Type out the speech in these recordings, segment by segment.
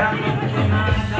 Yeah.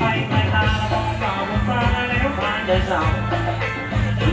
ไปไกลตาละมองเปล่าบนฟ้าแล้วผ่านใจเศร้า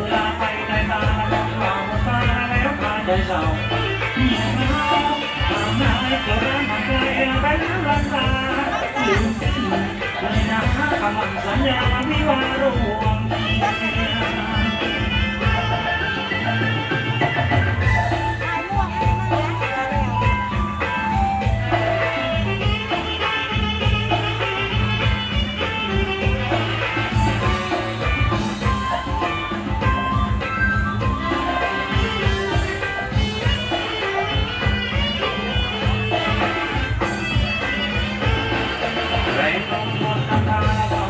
เวลาไปไกลตาละมองเปล่าบนฟ้าแล้วผ่านใจเศร้าพี่น้องทำนายกระนั้นมันไกลไปแล้วรักษาลืมสิ้นเลยนะกำลังสัญญาที่ว่ารวมเดียว Thank you.